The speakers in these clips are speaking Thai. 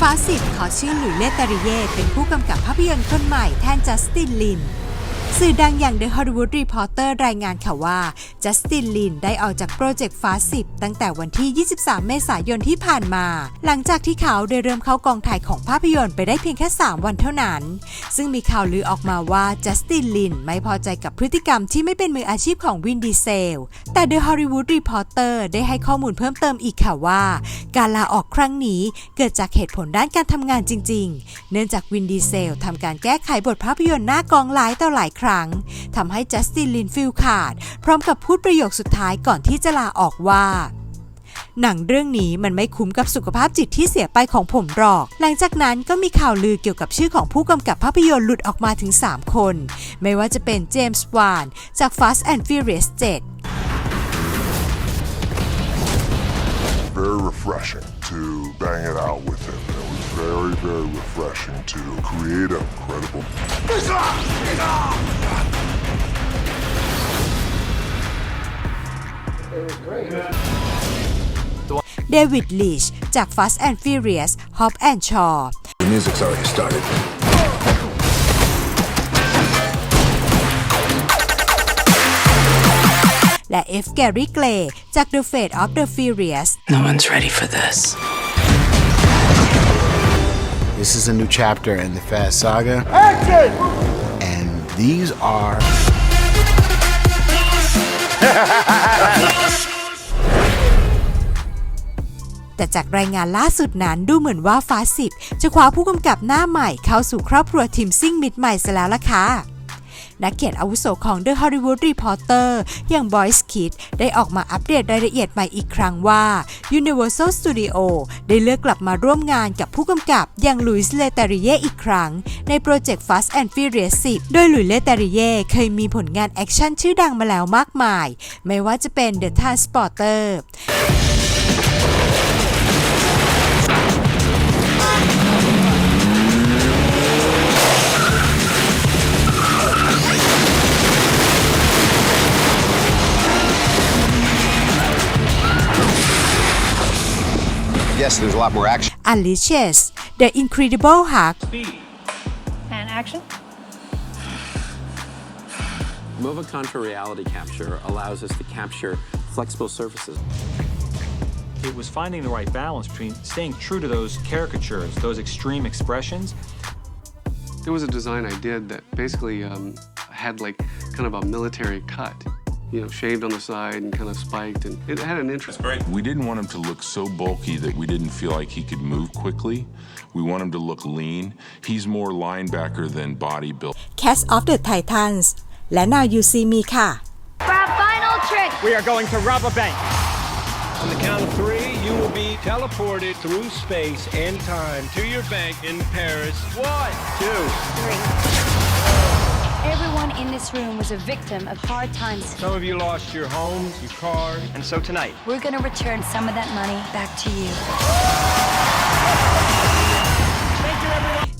ฟ้าสิบขอชื่อหลุยเลตตาริเย่เป็นผู้กำกับภาพยนตร์คนใหม่แทนจัสตินลิน สื่อดังอย่าง The Hollywood Reporter รายงานค่ะว่าจัสตินลินได้ออกจากโปรเจกต์ฟ้าสิบตั้งแต่วันที่ 23 เมษายนที่ผ่านมา หลังจากที่เขาได้เริ่มเข้ากองถ่ายของภาพยนตร์ไปได้เพียงแค่ 3 วันเท่านั้น ซึ่งมีข่าวลือออกมาว่าจัสตินลินไม่พอใจกับพฤติกรรมที่ไม่เป็นมืออาชีพของวินดีเซล แต่ The Hollywood Reporter ได้ให้ข้อมูลเพิ่มเติมอีกค่ะว่า การลาออกครั้งนี้เกิดจากเหตุผลด้านการทำงานจริง ๆ เนื่องจากวินดีเซลทำการแก้ไขบทภาพยนตร์หน้ากองหลายต่อหลายครั้งทำให้จัสตินลินฟิลขาด พร้อมกับพูดประโยคสุดท้ายก่อนที่จะลาออกว่า หนังเรื่องนี้มันไม่คุ้มกับสุขภาพจิตที่เสียไปของผมหรอก หลังจากนั้นก็มีข่าวลือเกี่ยวกับชื่อของผู้กำกับภาพยนตร์หลุดออกมาถึง 3 คน ไม่ว่าจะเป็นเจมส์วานจาก Fast and Furious 7 very refreshing to bang it out with him. It was very, very refreshing to create a credible. เดวิดลีชจาก Fast and Furious Hop and Shaw The music's already started. และ F. Gary Gray จาก The Fate of the Furious No one's ready for this. This is a new chapter in the Fast Saga. And these are. แต่จากรายงานล่าสุดนั้นดูเหมือนว่าฟ้าสิบจะคว้าผู้กำกับหน้าใหม่เข้าสู่ครอบครัวทีมซิ่งมิดใหม่ซะแล้วล่ะค่ะ นักเขียนอาวุโสของ The Hollywood Reporter อย่าง Boyce Kidd ได้ออกมาอัปเดตรายละเอียดใหม่อีกครั้งว่า Universal Studio ได้เลือกกลับมาร่วมงานกับผู้กำกับอย่างลุยส์เลตาริเย่อีกครั้ง ในโปรเจกต์ Fast and Furious 10 โดยลุยส์เลตาริเย่เคยมีผลงานแอคชั่นชื่อดังมาแล้วมากมาย ไม่ว่าจะเป็น The Transporter Yes, there's a lot more action. Unleashes The Incredible Hulk And action. MOVA Contra Reality Capture allows us to capture flexible surfaces. It was finding the right balance between staying true to those caricatures, those extreme expressions, There was a design I did that basically um, had like kind of a military cut, you know, shaved on the side and kind of spiked, and it had an interest. We didn't want him to look so bulky that we didn't feel like he could move quickly. We want him to look lean. He's more linebacker than bodybuilder. Cast of the Titans และ Now You See Me ค่ะ For our final trick. we are going to rob a bank. On the count of three, you will be teleported through space and time to your bank in Paris. One, two. Three. Everyone in this room was a victim of hard times. Some of you lost your homes, your cars. And so tonight, We're gonna return some of that money back to you.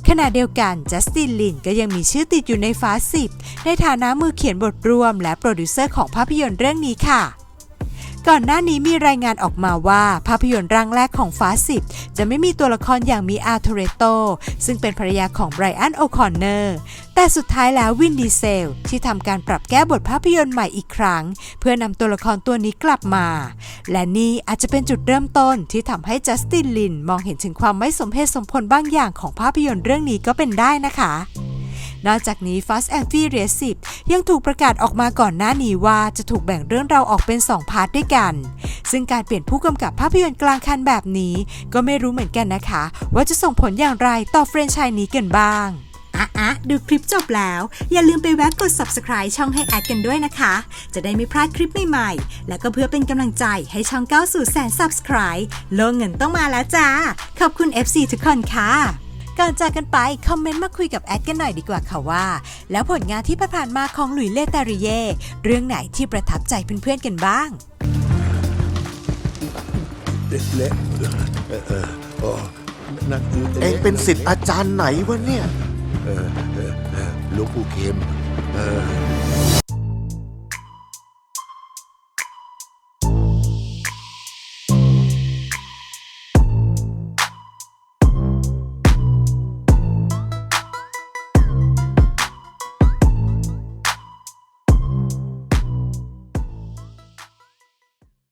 ขณะเดียวกันจัสตินลินก็ยังมีชื่อติดอยู่ในฟ้าสิบในฐานะมือเขียนบทรวมและโปรดิวเซอร์ของภาพยนตร์เรื่องนี้ค่ะ ก่อนหน้านี้มีรายงานออกมาว่าภาพยนตร์ร่างแรกของฟ้าสิบจะไม่มีตัวละครอย่างมีอาร์โทเรโต ซึ่งเป็นภรรยาของไบรอันโอคอนเนอร์ แต่สุดท้ายแล้ววินดีเซล ที่ทำการปรับแก้บทภาพยนตร์ใหม่อีกครั้ง เพื่อนำตัวละครตัวนี้กลับมา และนี่อาจจะเป็นจุดเริ่มต้นที่ทำให้จัสตินลินมองเห็นถึงความไม่สมเหตุสมผลบางอย่างของภาพยนตร์เรื่องนี้ก็เป็นได้นะคะ นอกจากนี้ Fast and Furious 10 ยังถูกประกาศออกมาก่อนหน้านี้ว่าจะถูกแบ่งเรื่องราวออกเป็น 2 พาร์ทด้วยกัน ซึ่งการเปลี่ยนผู้กำกับภาพยนตร์กลางคันแบบนี้ ก็ไม่รู้เหมือนกันนะคะ ว่าจะส่งผลอย่างไรต่อแฟรนไชส์นี้กันบ้างอะอะดูคลิปจบแล้ว อย่าลืมไปแวะกด subscribe ช่องให้แอดกันด้วยนะคะ จะได้ไม่พลาดคลิปใหม่ๆ และก็เพื่อเป็นกำลังใจให้ช่องก้าวสู่แสน subscribe โลกเงินต้องมาแล้วจ้า ขอบคุณ FC ทุกคนค่ะ ก่อนจากกันไป คอมเมนต์มาคุยกับแอดกันหน่อยดีกว่าค่ะว่า แล้วผลงานที่ผ่านมาของหลุยเลตาริเย่เรื่องไหนที่ประทับใจเพื่อนๆกันบ้างเองเป็นสิทธิ์อาจารย์ไหนวะเนี่ยหลวงปู่เข็มเออ